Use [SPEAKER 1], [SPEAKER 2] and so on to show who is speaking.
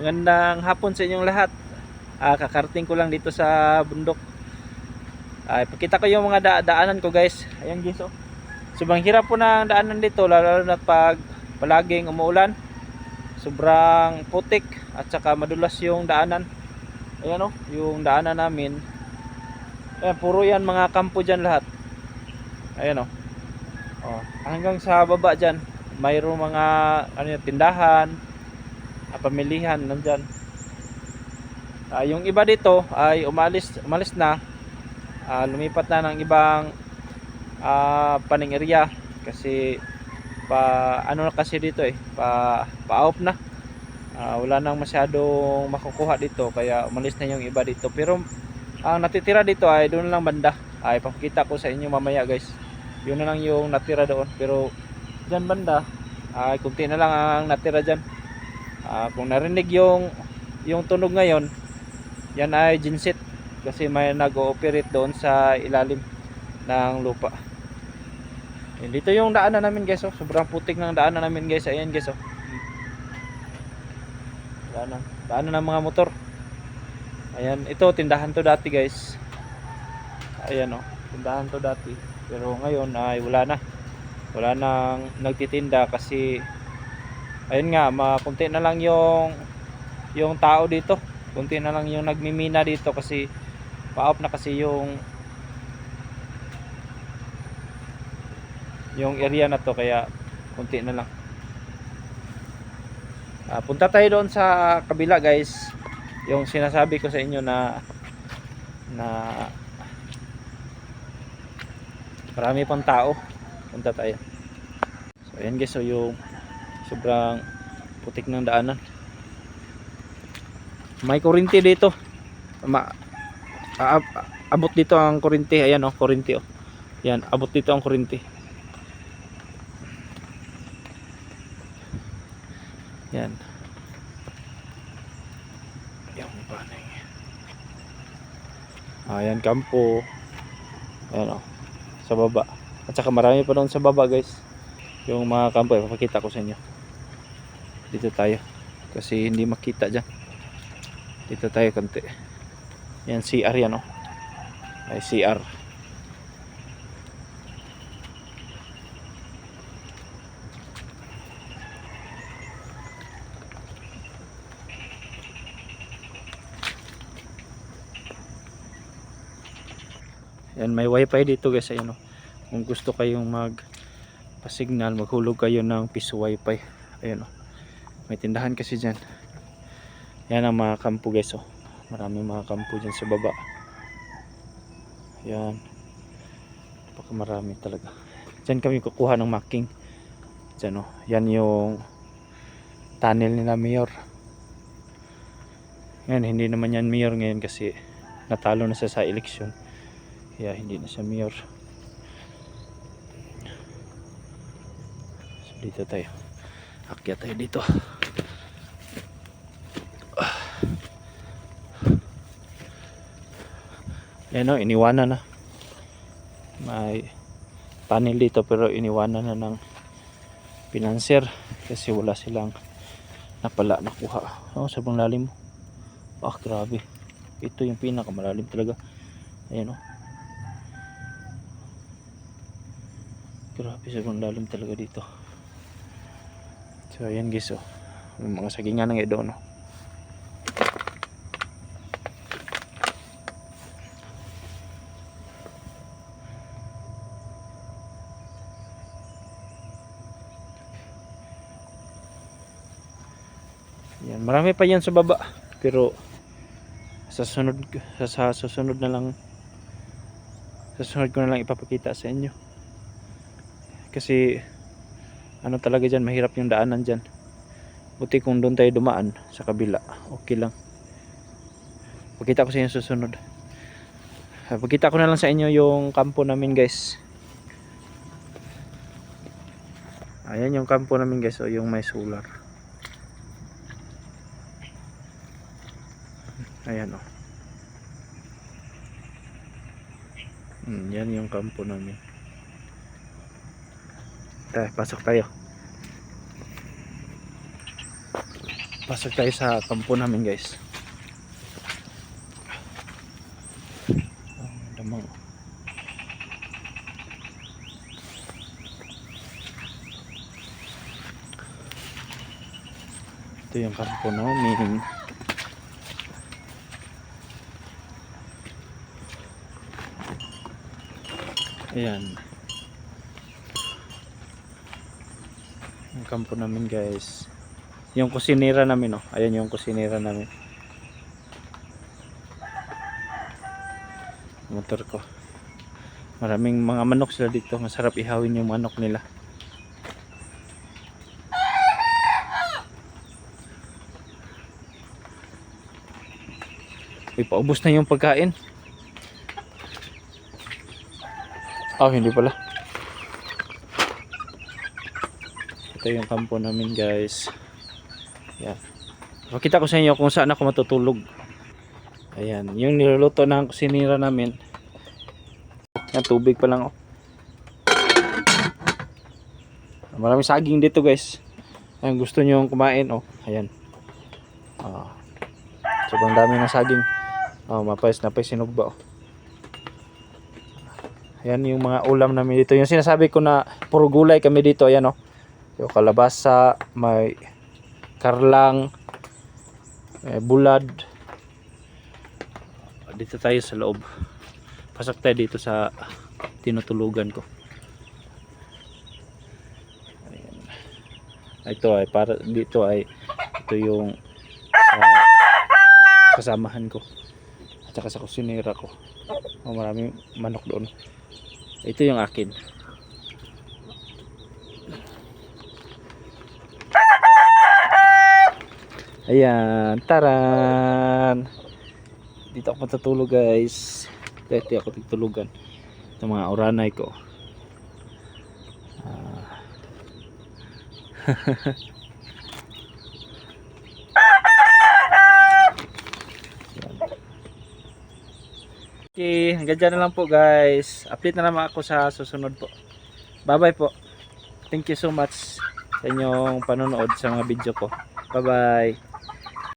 [SPEAKER 1] Magandang hapon sa inyong lahat. Ah, kakarating ko lang dito sa bundok. Ay, pakita ko yung mga da- daanan ko guys. Ayan guys oh. Sobrang hirap po ng daanan dito lalo na pag palaging umuulan. Sobrang putik at saka madulas yung daanan. Ayan oh, yung daanan namin. Ayan, puro yan mga kampo dyan lahat. Ayan oh. Oh, hanggang sa baba dyan, mayroong mga ano tindahan, ah, pamilihan nandyan. Ah, yung iba dito ay umalis umalis na. Ah, lumipat na ng ibang ah, paning area kasi pa ano na kasi dito eh, pa pa-off na. Ah, wala nang masyadong makukuha dito kaya umalis na yung iba dito. Pero ang natitira dito ay doon lang banda. Ay papakita ko sa inyo mamaya guys. Yun na lang yung natira doon. Pero dyan banda ay kunti na lang ang natira dyan. Ah, kung narinig yung yung tunog ngayon, yan ay genset kasi may nag-ooperate doon sa ilalim ng lupa. Yan, dito yung daanan namin guys, oh. sobrang putik ng daanan namin guys. Ayan guys, oh. Daanan, daanan ng mga motor. Ayan, ito tindahan to dati guys. Ayan oh, tindahan to dati. Pero ngayon ay wala na. Wala nang nagtitinda kasi ayun nga, makunti na lang yung yung tao dito. Kunti na lang yung nagmimina dito kasi pa-off na kasi yung yung area na to kaya kunti na lang. Ah, punta tayo doon sa kabila guys. Yung sinasabi ko sa inyo na na marami pang tao. Punta tayo. So ayan guys, so yung sobrang putik ng daanan. May kurinti dito. Ma abot dito ang kurinti. Ayan oh, kurinti oh. Yan, abot dito ang kurinti. Yan. Yung panay. Ayan, kampo. Ayan o. Sa baba. At saka marami pa doon sa baba guys. Yung mga kampo. Ipapakita ko sa inyo. Dito tayo. Kasi hindi makita dyan. Dito tayo konti. Yan, CR yan o. Ay, CR. Yan, may wifi dito guys. Ayun o. Kung gusto kayong mag pasignal, maghulog kayo ng piso wifi. Ayun o. May tindahan kasi dyan. Yan ang mga kampo guys oh. Maraming mga kampo dyan sa baba. Yan. Baka marami talaga. Dyan kami kukuha ng marking. Dyan oh. Yan yung tunnel nila mayor. Yan, hindi naman yan mayor ngayon kasi natalo na siya sa eleksyon. Kaya hindi na siya mayor. So, dito tayo. Akyat tayo dito. Yan o, iniwanan na. May tunnel dito pero iniwanan na ng pinanser kasi wala silang napala nakuha. Oh, sobrang lalim. Ah, grabe. Ito yung pinakamalalim talaga. Ayan o. Grabe, sobrang lalim talaga dito. So, ayan guys oh. May mga sagingan ng edo no. Yan, marami pa yan sa baba. Pero sa sunod sa, sa susunod na lang sa susunod ko na lang ipapakita sa inyo. Kasi ano talaga diyan, mahirap yung daanan diyan. Buti kung doon tayo dumaan sa kabila, okay lang. Pakita ko sa inyo susunod. Ah, Pakita ko na lang sa inyo yung kampo namin, guys. Ayan yung kampo namin, guys, o yung may solar. Ayan o. Hmm, yan yung kampo namin. Tara, pasok tayo. Pasok tayo sa kampo namin guys. Ang damang. Ito yung kampo namin. Ayan. Ang kampo namin guys. Yung kusinera namin oh. Ayan yung kusinera namin. Motor ko. Maraming mga manok sila dito. Masarap ihawin yung manok nila. Uy, paubos na yung pagkain. Oh, hindi pala. Ito yung kampo namin guys. Yan. Pakita ko sa inyo kung saan ako matutulog. Ayan. Yung niluluto ng kusinira namin. Yan, tubig pa lang oh. Maraming saging dito guys. Ayan, gusto nyo kumain oh. Ayan. Ah. Sobrang dami ng saging. Oh, mapais na pa sinugba oh. Ayan yung mga ulam namin dito. Yung sinasabi ko na puro gulay kami dito. Ayan oh. Yung kalabasa, may karlang, may bulad. Dito tayo sa loob. Pasok tayo dito sa tinutulugan ko. Ito ay para dito ay ito yung ah, kasamahan ko. At saka sa kusinera ko. Oh, maraming manok doon. Ito yung akin. Ayan, taran. Dito ako matutulog guys. Dito ako tutulugan. Ito mga oranay ko. Ah. Okay, hanggang dyan na lang po guys. Update na naman ako sa susunod po. Bye bye po. Thank you so much sa inyong panonood sa mga video ko. Bye bye.